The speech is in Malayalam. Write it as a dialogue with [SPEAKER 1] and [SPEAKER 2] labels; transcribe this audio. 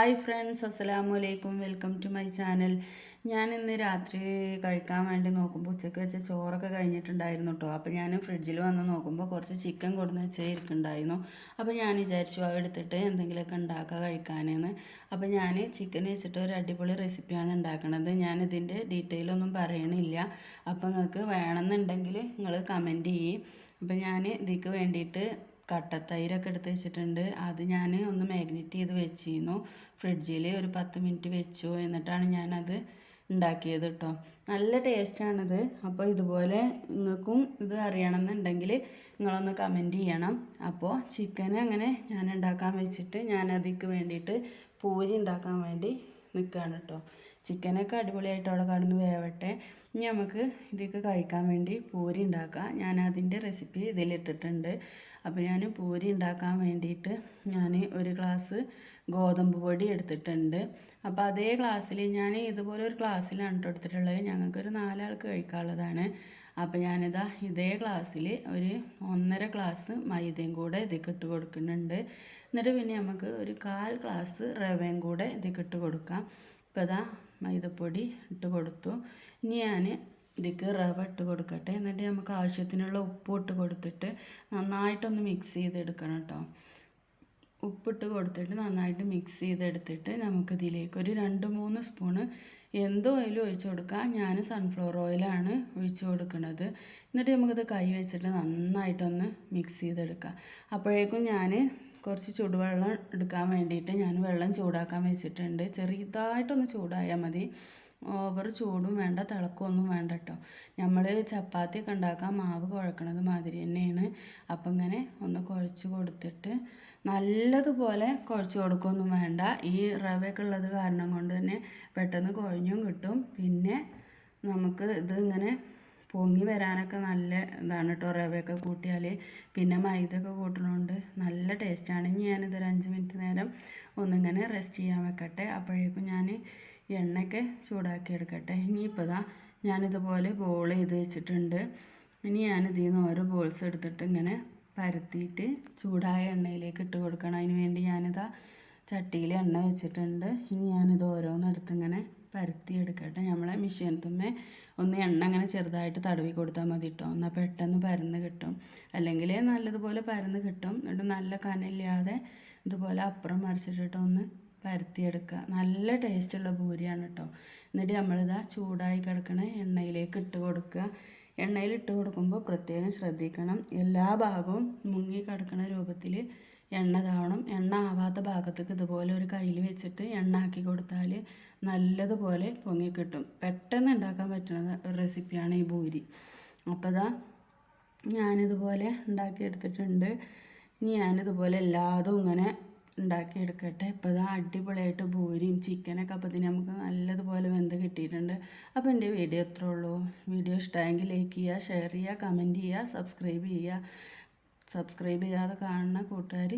[SPEAKER 1] ഹായ് ഫ്രണ്ട്സ് അസ്സലാമു അലൈക്കും. Welcome to my channel. ഞാൻ ഇന്ന് രാത്രി കഴിക്കാൻ വേണ്ടി നോക്കുമ്പോൾ ഉച്ചയ്ക്ക് വെച്ച ചോറൊക്കെ കഴിഞ്ഞിട്ടുണ്ടായിരുന്നു കേട്ടോ അപ്പോൾ ഞാൻ ഫ്രിഡ്ജിൽ വന്ന് നോക്കുമ്പോൾ കുറച്ച് ചിക്കൻ കൊടുന്ന് വെച്ചേ ഇരിക്കുന്നുണ്ടായിരുന്നു അപ്പോൾ ഞാൻ വിചാരിച്ചു അത് എടുത്തിട്ട് എന്തെങ്കിലുമൊക്കെ ഉണ്ടാക്കുക കഴിക്കാനെന്ന്. അപ്പോൾ ഞാൻ ചിക്കൻ വെച്ചിട്ട് ഒരു അടിപൊളി റെസിപ്പിയാണ് ഉണ്ടാക്കുന്നത് ഞാൻ ഇതിന്റെ ഡീറ്റെയിൽ ഒന്നും പറയണില്ല. അപ്പോൾ നിങ്ങൾക്ക് വേണമെന്നുണ്ടെങ്കിൽ നിങ്ങൾ കമന്റ് ചെയ്യും. അപ്പോൾ ഞാൻ ഇതിക്ക് വേണ്ടിയിട്ട് കട്ടത്തൈരൊക്കെ എടുത്ത് വെച്ചിട്ടുണ്ട്. അത് ഞാൻ ഒന്ന് മാഗ്നറ്റ് ചെയ്ത് വെച്ചിരുന്നു. ഫ്രിഡ്ജിൽ ഒരു പത്ത് മിനിറ്റ് വെച്ചു എന്നിട്ടാണ് ഞാനത് ഉണ്ടാക്കിയത് കേട്ടോ നല്ല ടേസ്റ്റാണിത് അപ്പോൾ ഇതുപോലെ നിങ്ങൾക്കും ഇത് അറിയണമെന്നുണ്ടെങ്കിൽ നിങ്ങളൊന്ന് കമന്റ് ചെയ്യണം. അപ്പോൾ ചിക്കൻ അങ്ങനെ ഞാൻ ഉണ്ടാക്കാൻ വെച്ചിട്ട് ഞാൻ അതിക്ക് വേണ്ടിയിട്ട് പൂരി ഉണ്ടാക്കാൻ വേണ്ടി നിൽക്കുകയാണ് കേട്ടോ ചിക്കനൊക്കെ അടിപൊളിയായിട്ട് അവിടെ കടന്ന് വേവട്ടെ. ഇനി നമുക്ക് ഇതൊക്കെ കഴിക്കാൻ വേണ്ടി പൂരി ഉണ്ടാക്കാം. ഞാൻ അതിന്റെ റെസിപ്പി ഇതിലിട്ടിട്ടുണ്ട്. അപ്പോൾ ഞാൻ പൂരി ഉണ്ടാക്കാൻ വേണ്ടിയിട്ട് ഞാൻ ഒരു ഗ്ലാസ് ഗോതമ്പ് പൊടി എടുത്തിട്ടുണ്ട്. അപ്പോൾ അതേ ഗ്ലാസ്സിൽ ഞാൻ ഇതുപോലെ ഒരു ഗ്ലാസ്സിലാണ് കേട്ടോ എടുത്തിട്ടുള്ളത്. ഞങ്ങൾക്കൊരു നാലാൾക്ക് കഴിക്കാനുള്ളതാണ്. അപ്പോൾ ഞാനിതാ ഇതേ ഗ്ലാസ്സിൽ ഒരു ഒന്നര ഗ്ലാസ് മൈദയും കൂടെ ഇതിലേക്ക് ഇട്ട് കൊടുക്കുന്നുണ്ട്. എന്നിട്ട് പിന്നെ നമുക്ക് ഒരു കാൽ ഗ്ലാസ് റവയും കൂടെ ഇതിലേക്ക് ഇട്ട് കൊടുക്കാം. ഇപ്പോൾ ഇതാ മൈദപ്പൊടി ഇട്ട് കൊടുത്തു. ഇനി ഞാൻ ഇതിക്ക് റവ ഇട്ട് കൊടുക്കട്ടെ. എന്നിട്ട് നമുക്ക് ആവശ്യത്തിനുള്ള ഉപ്പ് ഇട്ട് കൊടുത്തിട്ട് നന്നായിട്ടൊന്ന് മിക്സ് ചെയ്തെടുക്കണം കേട്ടോ. ഉപ്പിട്ട് കൊടുത്തിട്ട് നന്നായിട്ട് മിക്സ് ചെയ്തെടുത്തിട്ട് നമുക്ക് ഇതിലേക്ക് ഒരു രണ്ട് മൂന്ന് സ്പൂണ് എന്ത് ഓയിൽ ഒഴിച്ചു കൊടുക്കാം. ഞാൻ സൺഫ്ലവർ ഓയിലാണ് ഒഴിച്ചു കൊടുക്കുന്നത്. എന്നിട്ട് നമുക്കിത് കൈ വെച്ചിട്ട് നന്നായിട്ടൊന്ന് മിക്സ് ചെയ്തെടുക്കാം. അപ്പോഴേക്കും ഞാൻ കുറച്ച് ചൂടുവെള്ളം എടുക്കാൻ വേണ്ടിയിട്ട് ഞാൻ വെള്ളം ചൂടാക്കാൻ വെച്ചിട്ടുണ്ട്. ചെറുതായിട്ടൊന്ന് ചൂടായാൽ മതി. ഓവർ ചൂടും വേണ്ട തിളക്കമൊന്നും വേണ്ട കേട്ടോ നമ്മൾ ചപ്പാത്തിയൊക്കെ ഉണ്ടാക്കാൻ മാവ് കുഴക്കണത് മാതിരി തന്നെയാണ്. അപ്പം ഇങ്ങനെ ഒന്ന് കുഴച്ച് കൊടുത്തിട്ട് നല്ലതുപോലെ കുഴച്ച് കൊടുക്കുകയൊന്നും വേണ്ട. ഈ റവയൊക്കെ ഉള്ളത് കാരണം കൊണ്ട് തന്നെ പെട്ടെന്ന് കുഴഞ്ഞും കിട്ടും. പിന്നെ നമുക്ക് ഇത് ഇങ്ങനെ പൊങ്ങി വരാനൊക്കെ നല്ല ഇതാണ് കേട്ടോ റവയൊക്കെ കൂട്ടിയാൽ പിന്നെ മൈദ ഒക്കെ കൂട്ടണോണ്ട് നല്ല ടേസ്റ്റാണ്. ഇനി ഞാനിതൊരു അഞ്ച് മിനിറ്റ് നേരം ഒന്നിങ്ങനെ റെസ്റ്റ് ചെയ്യാൻ വെക്കട്ടെ. അപ്പോഴേക്കും ഞാൻ എണ്ണയൊക്കെ ചൂടാക്കി എടുക്കട്ടെ. ഇനി ഇനിയിപ്പോൾ ഇതാ ഞാനിതുപോലെ ബോൾ ചെയ്ത് വെച്ചിട്ടുണ്ട്. ഇനി ഞാൻ ഇതിൽ നിന്ന് ഓരോ ബോൾസ് എടുത്തിട്ട് ഇങ്ങനെ പരത്തിയിട്ട് ചൂടായ എണ്ണയിലേക്ക് ഇട്ട് കൊടുക്കണം. അതിന് വേണ്ടി ഞാനിതാ ചട്ടിയിൽ എണ്ണ വെച്ചിട്ടുണ്ട്. ഇനി ഞാനിത് ഓരോന്നെടുത്ത് ഇങ്ങനെ പരത്തി എടുക്കട്ടെ നമ്മളെ മെഷീനത്തുമ്മേ ഒന്ന് എണ്ണ അങ്ങനെ ചെറുതായിട്ട് തടവി കൊടുത്താൽ മതി കേട്ടോ. എന്നാൽ പെട്ടെന്ന് പരന്ന് കിട്ടും. അല്ലെങ്കിൽ നല്ലതുപോലെ പരന്ന് കിട്ടും. എന്നിട്ട് നല്ല കനയില്ലാതെ ഇതുപോലെ അപ്പുറം മറിച്ചിട്ടിട്ട് ഒന്ന് പരത്തിയെടുക്കുക നല്ല ടേസ്റ്റുള്ള പൂരിയാണ് കേട്ടോ. എന്നിട്ട് നമ്മളിതാ ചൂടായി കിടക്കണ എണ്ണയിലേക്ക് ഇട്ട് കൊടുക്കുക. എണ്ണയിൽ ഇട്ട് കൊടുക്കുമ്പോൾ പ്രത്യേകം ശ്രദ്ധിക്കണം. എല്ലാ ഭാഗവും മുങ്ങി കിടക്കുന്ന രൂപത്തിൽ എണ്ണ താവണം എണ്ണ ആവാത്ത ഭാഗത്തേക്ക് ഇതുപോലെ ഒരു കയ്യിൽ വെച്ചിട്ട് എണ്ണ ആക്കി കൊടുത്താൽ നല്ലതുപോലെ പൊങ്ങി കിട്ടും. പെട്ടെന്ന് ഉണ്ടാക്കാൻ പറ്റുന്ന റെസിപ്പിയാണ് ഈ പൂരി അപ്പോൾ ഇതാ ഞാനിതുപോലെ ഉണ്ടാക്കിയെടുത്തിട്ടുണ്ട്. ഇനി ഞാനിതുപോലെ എല്ലാതും ഇങ്ങനെ ഉണ്ടാക്കിയെടുക്കട്ടെ. ഇപ്പോൾ ഇതാ അടിപൊളിയായിട്ട് പൂരിയും ചിക്കനൊക്കെ അപ്പോൾ ഇതിന് നമുക്ക് നല്ലതുപോലെ വെന്ത് കിട്ടിയിട്ടുണ്ട്. അപ്പോൾ എന്റെ വീഡിയോ ഇത്രേ ഉള്ളൂ. വീഡിയോ ഇഷ്ടമായെങ്കിൽ ലൈക്ക് ചെയ്യുക ഷെയർ ചെയ്യുക കമന്റ് ചെയ്യുക സബ്സ്ക്രൈബ് ചെയ്യുക. സബ്സ്ക്രൈബ് ചെയ്യാതെ കാണുന്ന കൂട്ടുകാർ